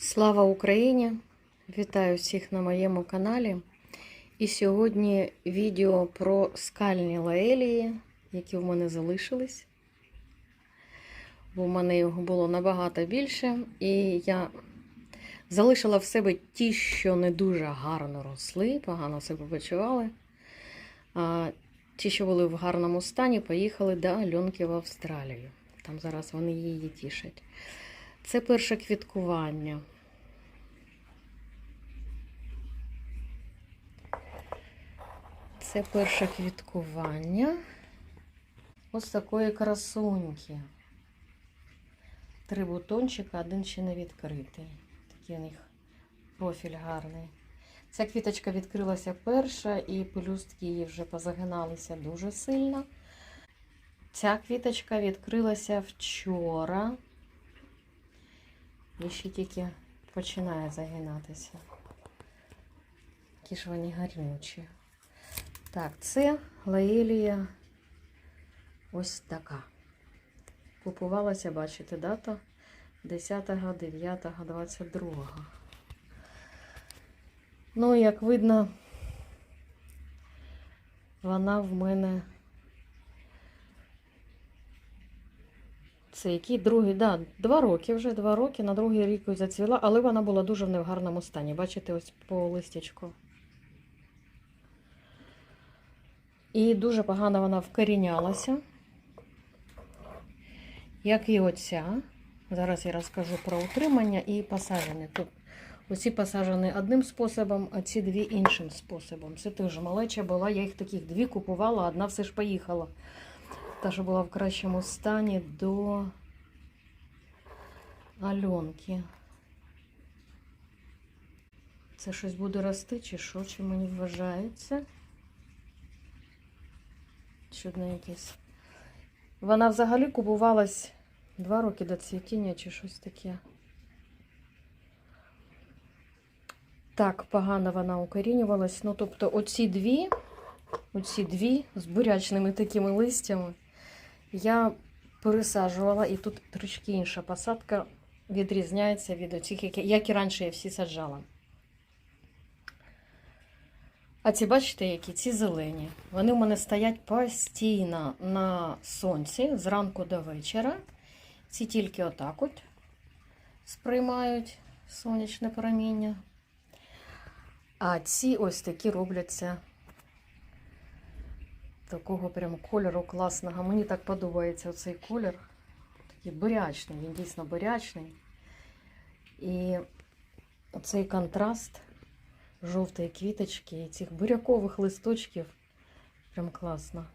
Слава Україні! Вітаю всіх на моєму каналі. І сьогодні відео про скальні лаелії, які в мене залишились. Бо в мене його було набагато більше. І я залишила в себе ті, що не дуже гарно росли, погано себе почували. А ті, що були в гарному стані, поїхали до Альонки в Австралію. Там зараз вони її тішать. Це перше квіткування. Це перше квіткування. Ось такої красуньки. Три бутончика, один ще не відкритий. Такий у них профіль гарний. Ця квіточка відкрилася перша, і пелюстки її вже позагиналися дуже сильно. Ця квіточка відкрилася вчора. І ще тільки починає загинатися. Які ж вони гарнючі. Так, це лаелія ось така. Купувалася, бачите, дата 10.09.22. Ну, як видно, вона в мене. Це який другий, да, два роки вже, два роки, на другий рік зацвіла, але вона була дуже в невгарному стані. Бачите, ось по листячку. І дуже погано вона вкорінялася. Як і оця. Зараз я розкажу про утримання і посадження. Тут оці посаджені одним способом, а ці дві іншим способом. Це теж малеча була, я їх таких дві купувала, одна все ж поїхала. Та, що була в кращому стані до Альонки. Це щось буде рости, чи що, чи мені вважається? Чудне якесь. Вона взагалі купувалась два роки до цвітіння чи щось таке. Так, погано вона укорінювалась. Ну, тобто, оці дві, оці дві з бурячними такими листями я пересаджувала, і тут трішки інша посадка відрізняється від оцих, як і раніше я всі саджала. А ці, бачите, які ці зелені. Вони в мене стоять постійно на сонці зранку до вечора. Ці тільки отак от сприймають сонячне проміння. А ці ось такі робляться такого прям кольору класного. Мені так подобається цей колір. Такий бурячний, він дійсно бурячний. І цей контраст жовтої квіточки і цих бурякових листочків. Прям класно.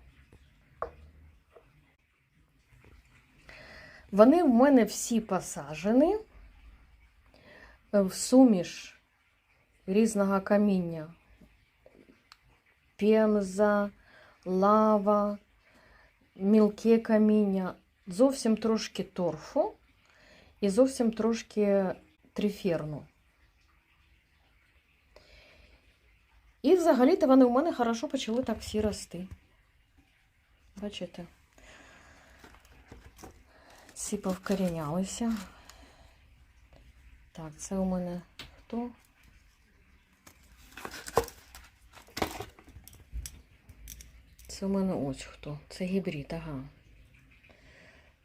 Вони в мене всі посажені в суміш різного каміння. Пемза, лава, мілке каміння, зовсім трошки торфу і зовсім трошки триферну. І взагалі-то вони у мене хорошо почали так всі рости. Бачите? Ці повкорінялися. Так, це у мене хто? Це у мене ось хто. Це гібрид, ага.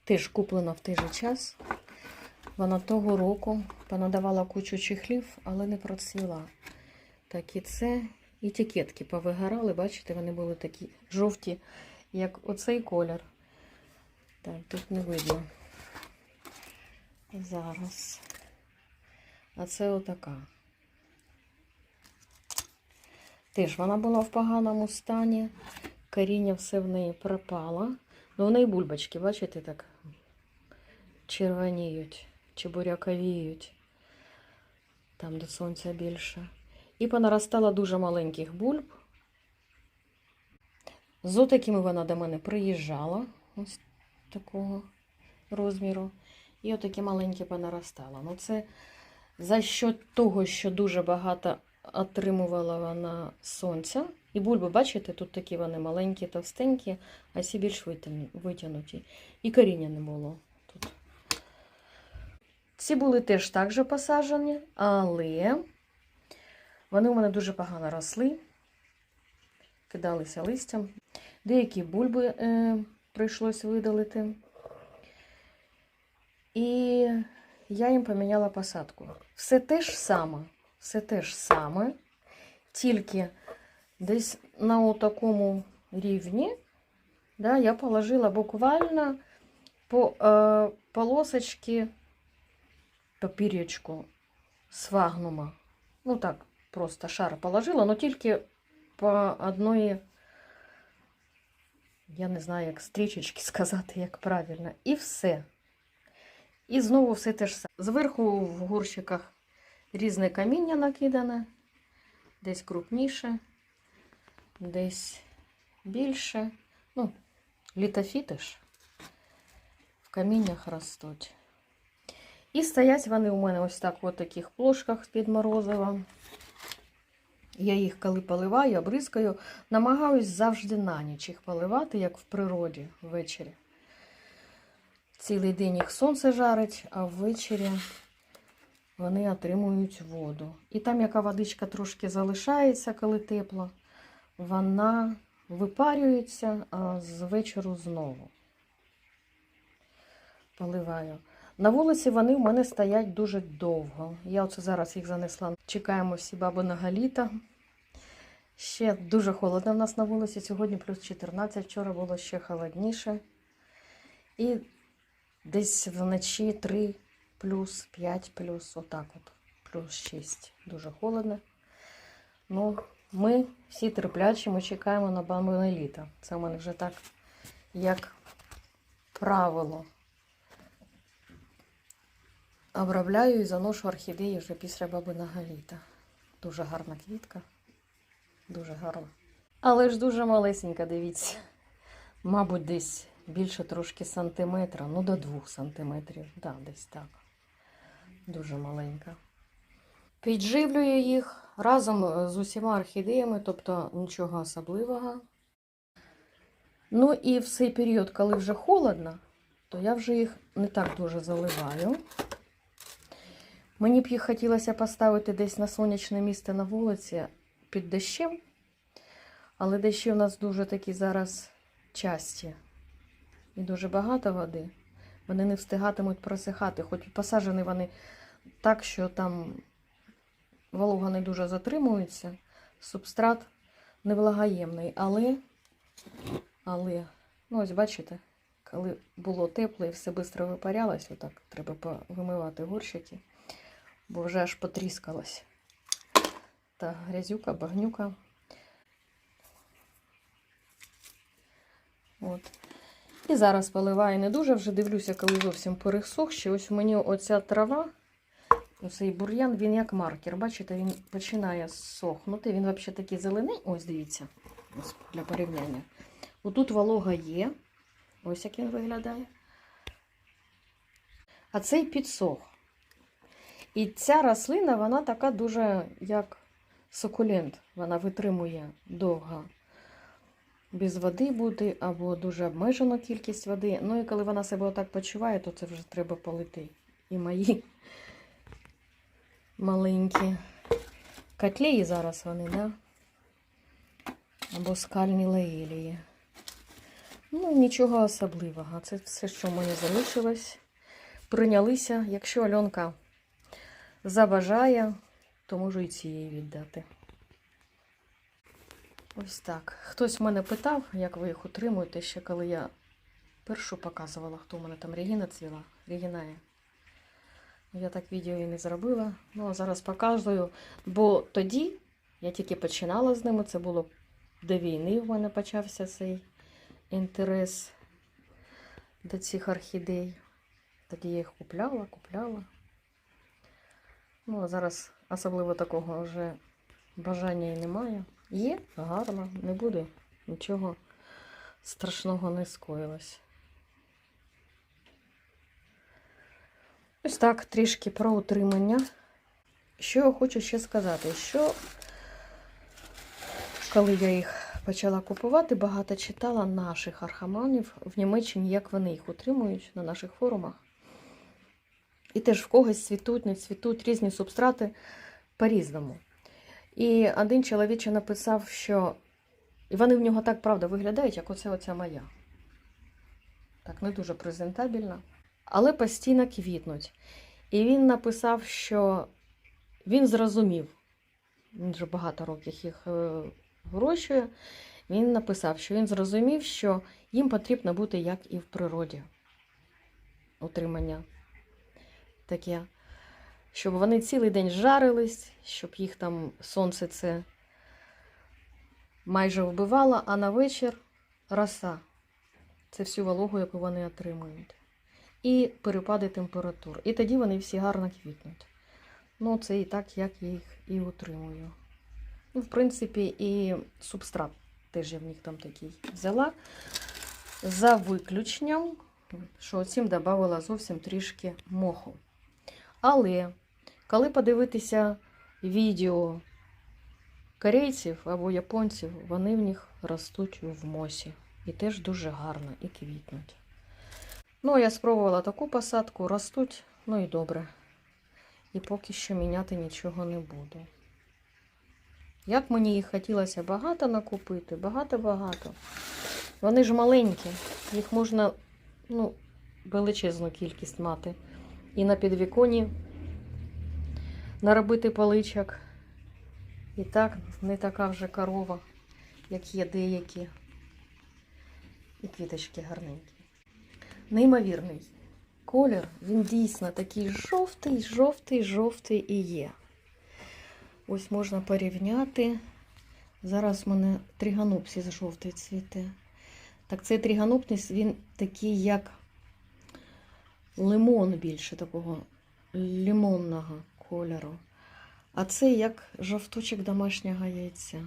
Теж куплена в той же час. Вона того року понадавала кучу чехлів, але не процвіла. Так і це етикетки повигорали, бачите, вони були такі жовті, як оцей колір. Так, тут не видно. Зараз. А це отака. Теж вона була в поганому стані. Коріння все в неї пропало. Ну, в неї бульбочки, бачите, так червоніють, чи буряковіють. Там, де сонця більше. І понаростало дуже маленьких бульб. З отакими вона до мене приїжджала, ось такого розміру. І отакі маленькі понаростало. Ну, це за що того, що дуже багато отримувала вона сонця. І бульби, бачите, тут такі вони маленькі, товстенькі, а всі більш витягнуті. І коріння не було тут. Ці були теж так же посаджені, але вони у мене дуже погано росли, кидалися листям. Деякі бульби е, прийшлось видалити. І я їм поміняла посадку. Все те ж саме, все те ж саме, тільки десь на такому рівні да, я положила буквально по е, полосочці папір'ячку свагнума. Ну так, просто шар положила, но тільки по одної, я не знаю, як стрічечки сказати, як правильно. І все. І знову все те ж саме. Зверху в горщиках різне каміння накидане, десь крупніше, десь більше. Ну, літофіти ж в каміннях ростуть. І стоять вони у мене ось так в таких плошках під морозивом. Я їх, коли поливаю, обрискаю, намагаюсь завжди на ніч їх поливати, як в природі ввечері. Цілий день їх сонце жарить, а ввечері вони отримують воду. І там, яка водичка трошки залишається, коли тепло, вона випарюється, а з вечору знову поливаю. На вулиці вони в мене стоять дуже довго. Я оце зараз їх занесла. Чекаємо всі бабиного літа. Ще дуже холодно в нас на вулиці. Сьогодні плюс 14, вчора було ще холодніше. І десь вночі 3 плюс 5 плюс, отак от, плюс 6. Дуже холодно. Ну, ми всі терплячі, ми чекаємо на бабине літо. Це в мене вже так, як правило. Обробляю і заношу орхідеї вже після бабиного літа. Дуже гарна квітка. Дуже гарна. Але ж дуже малесенька, дивіться. Мабуть, десь більше трошки сантиметра, ну до двох сантиметрів. Да, десь так. Дуже маленька. Підживлюю їх разом з усіма орхідеями, тобто нічого особливого. Ну і в цей період, коли вже холодно, то я вже їх не так дуже заливаю. Мені б їх хотілося поставити десь на сонячне місце на вулиці під дощем, але дощі у нас дуже такі зараз часті і дуже багато води. Вони не встигатимуть просихати, хоч і посаджені вони так, що там волога не дуже затримується, субстрат невлагоємний, але, але, ну ось бачите, коли було тепло і все швидко випарялось, отак треба вимивати горщики бо вже аж потріскалось. Та грязюка, багнюка. От. І зараз поливаю не дуже, вже дивлюся, коли зовсім пересох. Ще ось у мені оця трава, оцей бур'ян, він як маркер. Бачите, він починає сохнути. Він взагалі такий зелений. Ось дивіться, ось для порівняння. Отут волога є. Ось як він виглядає. А цей підсох. І ця рослина, вона така дуже, як сукулент. Вона витримує довго без води бути, або дуже обмежену кількість води. Ну і коли вона себе отак почуває, то це вже треба полити. І мої маленькі котлеї зараз вони, да? Або скальні лаелії. Ну, нічого особливого. Це все, що в мене залишилось. Прийнялися, якщо Альонка забажає, то можу і цієї віддати. Ось так. Хтось мене питав, як ви їх утримуєте, ще коли я першу показувала, хто у мене там Регіна цвіла. Регіна є. Я так відео і не зробила. Ну, а зараз показую. Бо тоді я тільки починала з ними. Це було до війни в мене почався цей інтерес до цих орхідей. Тоді я їх купляла, купляла. Ну, а зараз особливо такого вже бажання і немає. Є, гарно, не буде, нічого страшного не скоїлось. Ось так, трішки про утримання. Що я хочу ще сказати, що коли я їх почала купувати, багато читала наших архаманів в Німеччині, як вони їх утримують на наших форумах. І теж в когось цвітуть, не цвітуть різні субстрати по-різному. І один чоловіче написав, що і вони в нього так правда виглядають, як оце оця моя. Так, не дуже презентабельна, але постійно квітнуть. І він написав, що він зрозумів, він вже багато років їх е, вирощує. Він написав, що він зрозумів, що їм потрібно бути як і в природі. Утримання таке, щоб вони цілий день жарились, щоб їх там сонце це майже вбивало, а на вечір роса. Це всю вологу, яку вони отримують. І перепади температур. І тоді вони всі гарно квітнуть. Ну, це і так, як я їх і утримую. Ну, в принципі, і субстрат теж я в них там такий взяла. За виключенням, що цим додавала зовсім трішки моху. Але коли подивитися відео корейців або японців, вони в них ростуть в мосі. І теж дуже гарно і квітнуть. Ну, я спробувала таку посадку, ростуть, ну і добре. І поки що міняти нічого не буду. Як мені їх хотілося багато накупити, багато-багато. Вони ж маленькі, їх можна ну, величезну кількість мати. І на підвіконі наробити паличок. І так, не така вже корова, як є деякі. І квіточки гарненькі. Неймовірний колір, він дійсно такий жовтий, жовтий, жовтий і є. Ось можна порівняти. Зараз в мене тріганопсис жовтий цвіте. Так цей тріганопсис, він такий, як лимон більше такого лимонного кольору. А це як жовточок домашнього яйця.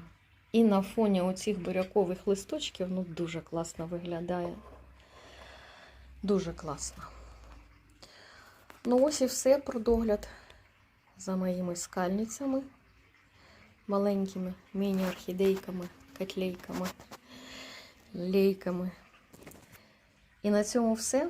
І на фоні оцих бурякових листочків ну, дуже класно виглядає. Дуже класно. Ну, ось і все про догляд за моїми скальницями, маленькими міні-орхідейками, котлейками, лейками. І на цьому все.